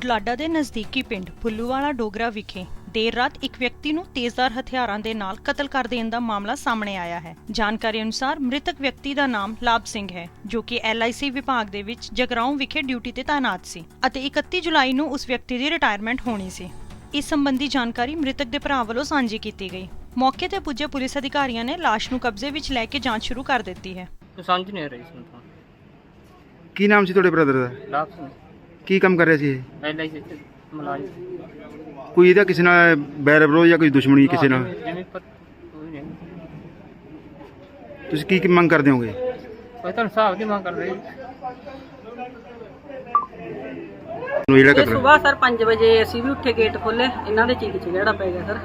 ਬੁਢਲਾਡਾ ਦੇ ਨਜ਼ਦੀਕੀ ਪਿੰਡ ਫੁੱਲੂਵਾਲਾ ਡੋਗਰਾ ਵਿਖੇ ਦੇਰ ਰਾਤ ਇੱਕ ਵਿਅਕਤੀ ਨੂੰ ਤੇਜ਼ਧਾਰ ਹਥਿਆਰਾਂ ਦੇ ਨਾਲ ਕਤਲ ਕਰ ਦੇਣ ਦਾ ਮਾਮਲਾ ਸਾਹਮਣੇ ਆਇਆ ਹੈ। ਜਾਣਕਾਰੀ ਅਨੁਸਾਰ ਮ੍ਰਿਤਕ ਵਿਅਕਤੀ ਦਾ ਨਾਮ ਲਾਭ ਸਿੰਘ ਹੈ ਜੋ ਕਿ LIC ਵਿਭਾਗ ਦੇ ਵਿੱਚ ਜਗਰਾਉਂ ਵਿਖੇ ਡਿਊਟੀ ਤੇ ਤਾਇਨਾਤ ਸੀ ਅਤੇ 31 ਜੁਲਾਈ ਨੂੰ ਉਸ ਵਿਅਕਤੀ ਦੀ ਰਿਟਾਇਰਮੈਂਟ ਹੋਣੀ ਸੀ। ਇਸ ਸੰਬੰਧੀ ਜਾਣਕਾਰੀ ਮ੍ਰਿਤਕ ਦੇ ਭਰਾ ਵੱਲੋਂ ਸਾਂਝੀ ਕੀਤੀ ਗਈ। ਮੌਕੇ ਤੇ ਪੁੱਜੇ ਪੁਲਿਸ ਅਧਿਕਾਰੀਆਂ ਨੇ ਲਾਸ਼ ਨੂੰ ਕਬਜ਼ੇ ਵਿੱਚ ਲੈ ਕੇ ਜਾਂਚ ਸ਼ੁਰੂ ਕਰ ਦਿੱਤੀ ਹੈ। ਸਮਝ ਨਹੀਂ ਰਹੀ ਤਾਂ। ਕੀ ਨਾਮ ਸੀ ਤੁਹਾਡੇ ਬ੍ਰਦਰ ਦਾ? ਲਾਭ ਸਿੰਘ। ਕੀ ਕੰਮ ਕਰ ਰਿਹਾ ਸੀ ਇਹ? ਪਹਿਲਾਂ ਹੀ ਮਲਾਜ ਕੋਈ ਇਹਦਾ ਕਿਸੇ ਨਾਲ ਬੈਰ ਵਿਰੋਧ ਜਾਂ ਕੋਈ ਦੁਸ਼ਮਣੀ ਕਿਸੇ ਨਾਲ? ਜਿਵੇਂ ਪਰ ਕੋਈ ਨਹੀਂ। ਤੁਸੀਂ ਕੀ ਕੀ ਮੰਗ ਕਰਦੇ ਹੋਗੇ? ਕੋਈ ਤਾਂ ਹਿਸਾਬ ਦੀ ਮੰਗ ਕਰ ਰਹੀ ਨੂੰ ਜਿਹੜਾ ਇਹ ਕਤਲ ਸਵੇਰ ਸਰ 5 ਵਜੇ ਅਸੀਂ ਵੀ ਉੱਠੇ ਗੇਟ ਖੋਲੇ ਇਹਨਾਂ ਦੇ ਚੀਕ ਚ ਜਿਹੜਾ ਪੈ ਗਿਆ ਸਰ।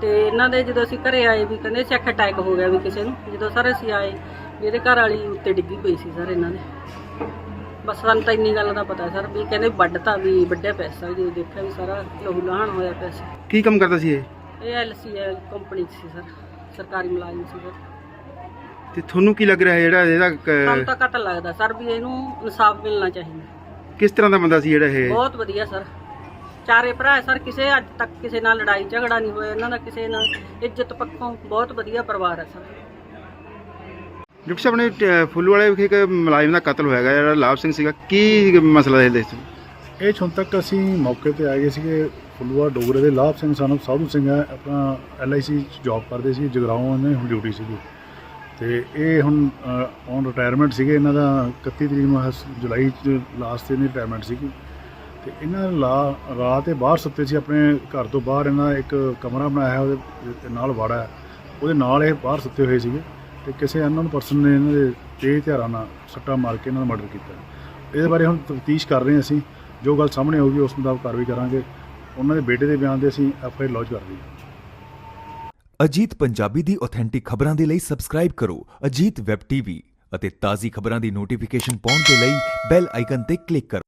ਤੇ ਇਹਨਾਂ ਦੇ ਜਦੋਂ ਅਸੀਂ ਘਰੇ ਆਏ ਵੀ ਕਹਿੰਦੇ ਸੀ ਅੱਖ ਅਟੈਕ ਹੋ ਗਿਆ ਵੀ ਕਿਸੇ ਨੂੰ। ਜਦੋਂ ਸਰ ਅਸੀਂ ਆਏ ਵੀ ਇਹਦੇ ਘਰ ਵਾਲੀ ਉੱਤੇ ਡਿੱਗੀ ਪਈ ਸੀ ਸਰ ਇਹਨਾਂ ਦੇ। ਬਸ ਸਾਨੂੰ ਤਾਂ ਇੰਨੀ ਗੱਲ ਦਾ ਪਤਾ ਸਰ ਵੀ ਕਹਿੰਦੇ ਵੱਢਤਾ ਵੀ ਵੱਡਿਆ ਪਿਆ ਸੀ ਜਦੋਂ ਦੇਖਿਆ ਵੀ ਸਾਰਾ ਲਹੂ ਲਹਾਨ ਹੋਇਆ ਪਿਆ ਸੀ। ਕੀ ਕੰਮ ਕਰਦਾ ਸੀ ਇਹ? ਇਹ ਐਲਸੀਐਲ ਕੰਪਨੀ 'ਚ ਸੀ ਸਰ ਸਰਕਾਰੀ ਮੁਲਾਜ਼ਮ ਸੀ ਸਰ। ਤੇ ਤੁਹਾਨੂੰ ਕੀ ਲੱਗ ਰਿਹਾ ਹੈ ਜਿਹੜਾ ਇਹਦਾ ਸਾਨੂੰ ਕ- ਤਾਂ ਕਤਲ ਲੱਗਦਾ ਸਰ ਵੀ ਇਹਨੂੰ ਇਨਸਾਫ ਮਿਲਣਾ ਚਾਹੀਦਾ। ਕਿਸ ਤਰ੍ਹਾਂ ਦਾ ਬੰਦਾ ਸੀ ਜਿਹੜਾ ਇਹ? ਬਹੁਤ ਵਧੀਆ ਸਰ। ਚਾਰੇ ਭਰਾ ਹੈ ਸਰ ਕਿਸੇ ਅੱਜ ਤੱਕ ਕਿਸੇ ਨਾਲ ਲੜਾਈ ਝਗੜਾ ਨਹੀਂ ਹੋਇਆ ਇਹਨਾਂ ਦਾ ਕਿਸੇ ਨਾਲ ਇੱਜ਼ਤ ਪੱਖੋਂ ਬਹੁਤ ਵਧੀਆ ਪਰਿਵਾਰ ਹੈ ਸਰ। ਡਾਕਟਰ ਸਾਹਿਬ ਨੇ ਟ- ਫੁੱਲ ਵਾਲੇ ਵਿਖੇ ਇੱਕ ਮੁਲਾਜ਼ਮ ਦਾ ਕਤਲ ਹੋਇਆ ਗਾ ਜਿਹੜਾ ਲਾਭ ਸਿੰਘ ਸੀਗਾ। ਕੀ ਮਸਲਾ ਇਹਦੇ ਵਿੱਚ ਇਹ 'ਚ ਹੁਣ ਤੱਕ ਅਸੀਂ ਮੌਕੇ ਤੇ ਆ ਗਏ ਸੀਗੇ ਫੁੱਲੂਆ ਡੋਗਰੇ ਦੇ, ਲਾਭ ਸਿੰਘ ਸਾਨੂੰ ਸਾਧੂ ਸਿੰਘ ਹੈ, ਆਪਣਾ ਐਲਆਈਸੀ ਚ ਜੌਬ ਕਰਦੇ ਸੀ, ਜਗਰਾਉਂ ਇਹਨਾਂ ਦੀ ਹੁਣ ਡਿਊਟੀ ਸੀਗੀ। ਤੇ ਇਹ ਹੁਣ ਔਨ ਰਿਟਾਇਰਮੈਂਟ ਸੀਗੇ, ਇਹਨਾਂ ਦਾ 31 ਤਰੀਕ ਨੂੰ ਆਹ ਜੁਲਾਈ ਚ ਲਾਸਟ ਤੇ ਇਹਨਾਂ ਦੀ ਰਿਟਾਇਰਮੈਂਟ ਸੀਗੀ। ਤੇ ਇਹਨਾਂ ਨੇ ਲਾ ਰਾਤ ਤੇ ਬਾਹਰ ਸੁੱਤੇ ਸੀ, ਆਪਣੇ ਘਰ ਤੋਂ ਬਾਹਰ ਇਹਨਾਂ ਇੱਕ ਕਮਰਾ ਬਣਾਇਆ ਹੈ ਉਹਦੇ ਨਾਲ ਵਾੜਾ ਹੈ। ਉਹਦੇ ਨਾਲ ਇਹ ਬਾਹਰ ਸੁੱਤੇ ਹੋਏ ਸੀਗੇ। ਤੇ ਕਿਸੇ ਅਨਨੋਨ ਪਰਸਨ ਨੇ ਇਹਨਾਂ ਦੇ ਤੇਜ਼ ਹਥਿਆਰਾਂ ਨਾਲ ਸੱਟਾ ਮਾਰ ਕੇ ਇਹਨਾਂ ਦਾ ਮਰਡਰ ਕੀਤਾ। ਇਹਦੇ ਬਾਰੇ ਹੁਣ ਤਫਤੀਸ਼ ਕਰ ਰਹੇ ਹਾਂ ਅਸੀਂ। ਜੋ ਗੱਲ ਸਾਹਮਣੇ ਆਊਗੀ ਉਸ ਮੁਤਾਬਕ ਕਾਰਵਾਈ ਕਰਾਂਗੇ। ਉਹਨਾਂ ਦੇ ਬੇਟੇ ਦੇ ਬਿਆਨ ਤੇ ਅਸੀਂ ਐਫ ਆਈ ਲੌਂਚ ਕਰ ਰਹੀ ਹਾਂ ਅਜੀਤ ਪੰਜਾਬੀ ਦੀ ਆਥੈਂਟਿਕ ਖਬਰਾਂ ਦੇ ਲਈ ਸਬਸਕ੍ਰਾਈਬ ਕਰੋ ਅਜੀਤ ਵੈਬ ਟੀਵੀ ਅਤੇ ਤਾਜ਼ੀ ਖਬਰਾਂ ਦੀ ਨੋਟੀਫਿਕੇਸ਼ਨ ਪਾਉਣ ਦੇ ਲਈ ਬੈਲ ਆਈਕਨ ਤੇ ਕਲਿੱਕ ਕਰੋ।